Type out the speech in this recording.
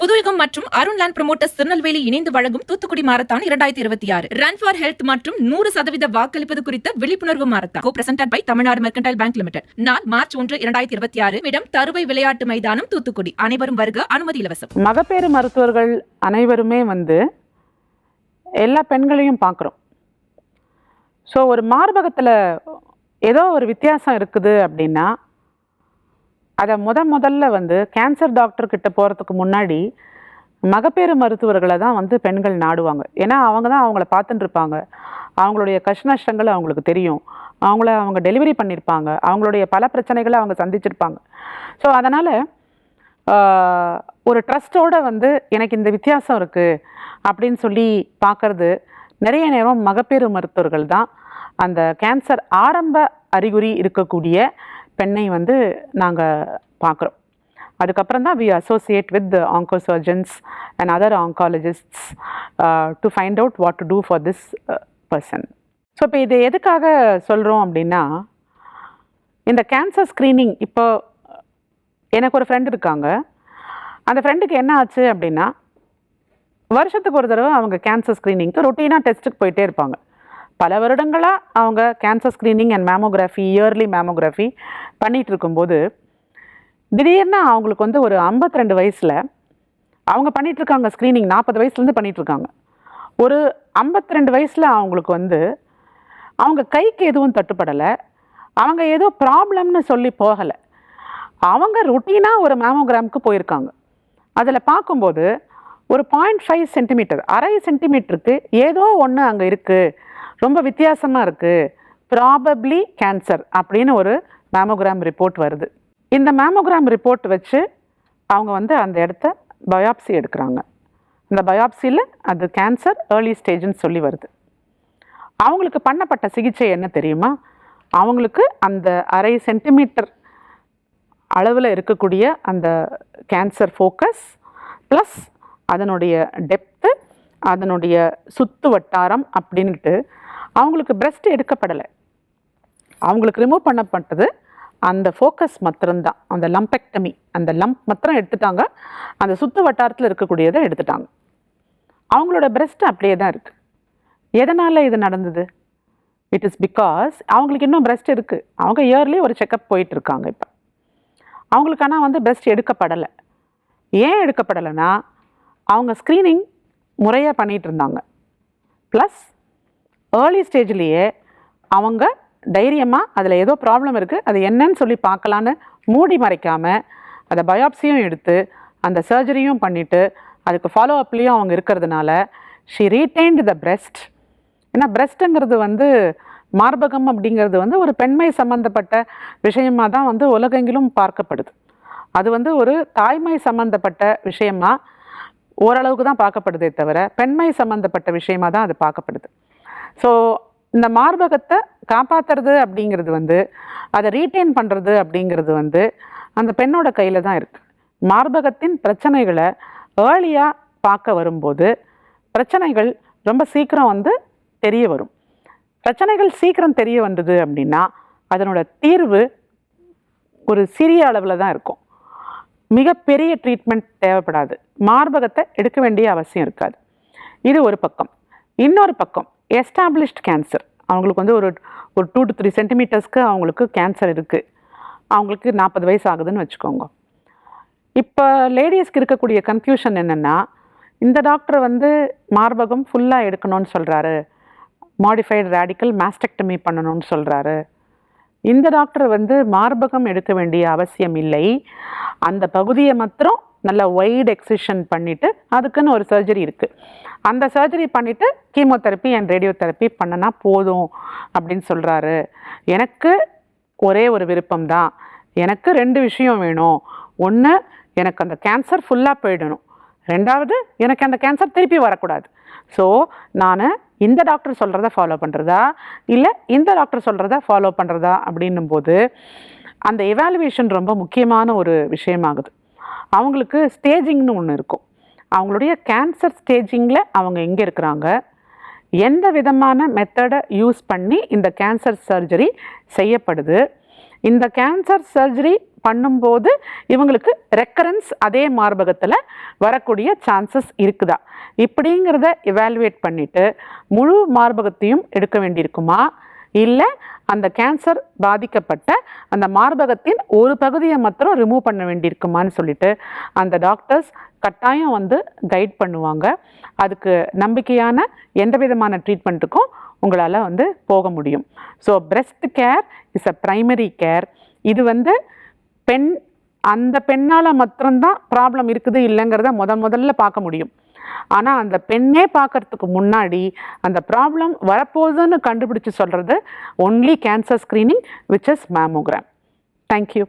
புதுயுகம் மற்றும் அருண்லேண்ட் ப்ரமோட்டர்ஸ் திருநெல்வேலி இணைந்து வழங்கும் தூத்துக்குடி மாரத்தான் இரண்டாயிரத்தி இருபத்தி ஆறு. ரன் ஃபார் ஹெல்த் மற்றும் நூறு சதவீத வாக்களிப்பது குறித்த விழிப்புணர்வு marathon co presented by Tamil Nadu Mercantile Bank Limited நாள் மார்ச் ஒன்று இரண்டாயிரத்தி இருபத்தி ஆறு. இடம் தருவை விளையாட்டு மைதானம் தூத்துக்குடி. அனைவரும் வருக அனுமதி இலவசம். மகப்பேறு மருத்துவர்கள் அனைவருமே வந்து எல்லா பெண்களையும் பார்க்குறோம். ஸோ ஒரு மார்பகத்தில் ஏதோ ஒரு வித்தியாசம் இருக்குது அப்படின்னா அதை முத முதல்ல வந்து கேன்சர் டாக்டர்கிட்ட போகிறதுக்கு முன்னாடி மகப்பேறு மருத்துவர்களை தான் வந்து பெண்கள் நாடுவாங்க. ஏன்னா அவங்க தான் அவங்கள பார்த்துட்டு இருப்பாங்க அவங்களுடைய கஷ்ட நஷ்டங்கள் அவங்களுக்கு தெரியும். அவங்கள அவங்க டெலிவரி பண்ணியிருப்பாங்க அவங்களுடைய பல பிரச்சனைகளை அவங்க சந்திச்சிருப்பாங்க. ஸோ அதனால் ஒரு ட்ரஸ்ட்டோட வந்து எனக்கு இந்த வித்தியாசம் இருக்குது அப்படின்னு சொல்லி பார்க்குறது நிறைய நேரம் மகப்பேறு மருத்துவர்கள் தான் அந்த கேன்சர் ஆரம்ப அறிகுறி இருக்கக்கூடிய பெண்ணை வந்து நாங்கள் பார்க்குறோம் அதுக்கப்புறம் தான் we associate with oncosurgeons and other oncologists to find out what to do for this person so இப்போ இது எதுக்காக சொல்கிறோம் அப்படின்னா இந்த கேன்சர் ஸ்க்ரீனிங் இப்போ எனக்கு ஒரு ஃப்ரெண்ட் இருக்காங்க. அந்த ஃப்ரெண்டுக்கு என்ன ஆச்சு அப்படின்னா வருஷத்துக்கு ஒரு தடவை அவங்க கேன்சர் ஸ்க்ரீனிங்க்கு ரொட்டீனாக டெஸ்ட்டுக்கு போயிட்டே இருப்பாங்க. பல வருடங்களாக அவங்க cancer screening and mammography early mammography பண்ணிகிட்டு இருக்கும்போது திடீர்னு அவங்களுக்கு வந்து ஒரு 52 ரெண்டு வயசில் அவங்க பண்ணிகிட்ருக்காங்க இருக்காங்க ஸ்க்ரீனிங் நாற்பது வயசுலேருந்து பண்ணிகிட்ருக்காங்க ஒரு 52 ரெண்டு வயசில் அவங்களுக்கு வந்து அவங்க கைக்கு எதுவும் தட்டுப்படலை. அவங்க ஏதோ ப்ராப்ளம்னு சொல்லி போகலை. அவங்க ருட்டீனாக ஒரு மேமோகிராமுக்கு போயிருக்காங்க. அதில் பார்க்கும்போது ஒரு பாயிண்ட் ஃபைவ் சென்டிமீட்டர் அரை சென்டிமீட்டருக்கு ஏதோ ஒன்று அங்கே இருக்குது ரொம்ப வித்தியாசமாக இருக்குது ப்ராபப்ளி கேன்சர் அப்படின்னு ஒரு மேமோகிராம் ரிப்போர்ட் வருது. இந்த மேமோகிராம் ரிப்போர்ட் வச்சு அவங்க வந்து அந்த இடத்த பயாப்சி எடுக்கிறாங்க. இந்த பயாப்சியில் அது கேன்சர் ஏர்லி ஸ்டேஜ்னு சொல்லி வருது. அவங்களுக்கு பண்ணப்பட்ட சிகிச்சை என்ன தெரியுமா? அவங்களுக்கு அந்த அரை சென்டிமீட்டர் அளவில் இருக்கக்கூடிய அந்த கேன்சர் ஃபோக்கஸ் ப்ளஸ் அதனுடைய டெப்த்து அதனுடைய சுத்து வட்டாரம் அப்படின்ட்டு அவங்களுக்கு பிரஸ்ட் எடுக்கப்படலை. அவங்களுக்கு ரிமூவ் பண்ணப்பட்டது அந்த ஃபோக்கஸ் மாத்திரம்தான். அந்த லம்பெக்டமி அந்த லம்ப் மாத்திரம் எடுத்துட்டாங்க. அந்த சுற்று வட்டாரத்தில் இருக்கக்கூடியதை எடுத்துட்டாங்க. அவங்களோட பிரஸ்ட் அப்படியே தான் இருக்குது எதனால் இது நடந்தது? இட் இஸ் பிகாஸ் அவங்களுக்கு இன்னும் பிரஸ்ட் இருக்குது அவங்க இயர்லி ஒரு செக்கப் போயிட்டுருக்காங்க இப்போ. அவங்களுக்கு ஆனால் வந்து பிரஸ்ட் எடுக்கப்படலை. ஏன் எடுக்கப்படலைன்னா அவங்க ஸ்க்ரீனிங் முறையாக பண்ணிகிட்டு இருந்தாங்க ப்ளஸ் ஏர்லி ஸ்டேஜ்லேயே அவங்க தைரியமாக அதில் ஏதோ ப்ராப்ளம் இருக்குது அது என்னன்னு சொல்லி பார்க்கலான்னு மூடி மறைக்காமல் அதை பயாப்சியும் எடுத்து அந்த சர்ஜரியும் பண்ணிவிட்டு அதுக்கு ஃபாலோ அப்லேயும் அவங்க இருக்கிறதுனால ஷி ரீடைன்டு த பிரெஸ்ட் ஏன்னா பிரெஸ்ட்டுங்கிறது வந்து மார்பகம் அப்படிங்கிறது வந்து ஒரு பெண்மை சம்மந்தப்பட்ட விஷயமாக தான் வந்து உலகெங்கிலும் பார்க்கப்படுது. அது வந்து ஒரு தாய்மை சம்மந்தப்பட்ட விஷயமா ஓரளவுக்கு தான் பார்க்கப்படுதே தவிர பெண்மை சம்மந்தப்பட்ட விஷயமா தான் அது பார்க்கப்படுது. ஸோ இந்த மார்பகத்தை காப்பாற்றுறது அப்படிங்கிறது வந்து அதை ரீட்டைன் பண்ணுறது அப்படிங்கிறது வந்து அந்த பெண்ணோட கையில் தான் இருக்குது மார்பகத்தின் பிரச்சனைகளை ஏர்லியாக பார்க்க வரும்போது பிரச்சனைகள் ரொம்ப சீக்கிரம் வந்து தெரிய வரும். பிரச்சனைகள் சீக்கிரம் தெரிய வந்தது அப்படின்னா அதனோட தீர்வு ஒரு சிறிய அளவில் தான் இருக்கும். மிகப்பெரிய ட்ரீட்மெண்ட் தேவைப்படாது. மார்பகத்தை எடுக்க வேண்டிய அவசியம் இருக்காது. இது ஒரு பக்கம். இன்னொரு பக்கம் எஸ்டாப்ளிஷ்ட் கேன்சர் அவங்களுக்கு வந்து ஒரு ஒரு டூ டு த்ரீ சென்டிமீட்டர்ஸ்க்கு அவங்களுக்கு கேன்சர் இருக்குது அவங்களுக்கு நாற்பது வயசு ஆகுதுன்னு வச்சுக்கோங்க. இப்போ லேடிஸ்க்கு இருக்கக்கூடிய கன்ஃபியூஷன் என்னென்னா இந்த டாக்டர் வந்து மார்பகம் ஃபுல்லாக எடுக்கணும்னு சொல்கிறாரு மாடிஃபைடு ரேடிக்கல் மாஸ்டெக்டமி பண்ணணும்னு சொல்கிறாரு இந்த டாக்டர் வந்து மார்பகம் எடுக்க வேண்டிய அவசியம் இல்லை. அந்த பகுதியை மாத்திரம் நல்லா வைட் எக்ஸிஷன் பண்ணிவிட்டு அதுக்குன்னு ஒரு சர்ஜரி இருக்குது அந்த சர்ஜரி பண்ணிவிட்டு கீமோதெரப்பி அண்ட் ரேடியோதெரப்பி பண்ணனா போதும் அப்படின்னு சொல்கிறாரு எனக்கு ஒரே ஒரு விருப்பம் தான் எனக்கு ரெண்டு விஷயம் வேணும். ஒன்று எனக்கு அந்த கேன்சர் ஃபுல்லாக போயிடணும். ரெண்டாவது எனக்கு அந்த கேன்சர் திருப்பி வரக்கூடாது. ஸோ நான் இந்த டாக்டர் சொல்கிறத ஃபாலோ பண்ணுறதா இல்லை இந்த டாக்டர் சொல்கிறத ஃபாலோ பண்ணுறதா அப்படின்னும் போது அந்த எவாலுவேஷன் ரொம்ப முக்கியமான ஒரு விஷயமாகுது. அவங்களுக்கு ஸ்டேஜிங்னு ஒன்று இருக்கும். அவங்களுடைய கேன்சர் ஸ்டேஜிங்கில் அவங்க எங்கே இருக்கிறாங்க? எந்த விதமான மெத்தடை யூஸ் பண்ணி இந்த கேன்சர் சர்ஜரி செய்யப்படுது? இந்த கேன்சர் சர்ஜரி பண்ணும்போது இவங்களுக்கு ரெக்கரன்ஸ் அதே மார்பகத்தில் வரக்கூடிய சான்சஸ் இருக்குதா? இப்படிங்கிறத எவாலுவேட் பண்ணிவிட்டு முழு மார்பகத்தையும் எடுக்க வேண்டியிருக்குமா? இல்லை அந்த கேன்சர் பாதிக்கப்பட்ட அந்த மார்பகத்தின் ஒரு பகுதியை மாத்திரம் ரிமூவ் பண்ண வேண்டியிருக்குமான்னு சொல்லிட்டு அந்த டாக்டர்ஸ் கட்டாயம் வந்து கைட் பண்ணுவாங்க. அதுக்கு நம்பிக்கையான எந்த விதமான ட்ரீட்மெண்ட்டுக்கும் உங்களால் வந்து போக முடியும். So breast care is a primary care இது வந்து பெண் அந்த பெண்ணால் மாத்திரம்தான் ப்ராப்ளம் இருக்குது இல்லைங்கிறத முத முதல்ல பார்க்க முடியும். ஆனால் அந்த பெண்ணே பார்க்கறதுக்கு முன்னாடி அந்த ப்ராப்ளம் வரப்போகுதுன்னு கண்டுபிடிச்சு சொல்கிறது only cancer screening which is mammogram thank you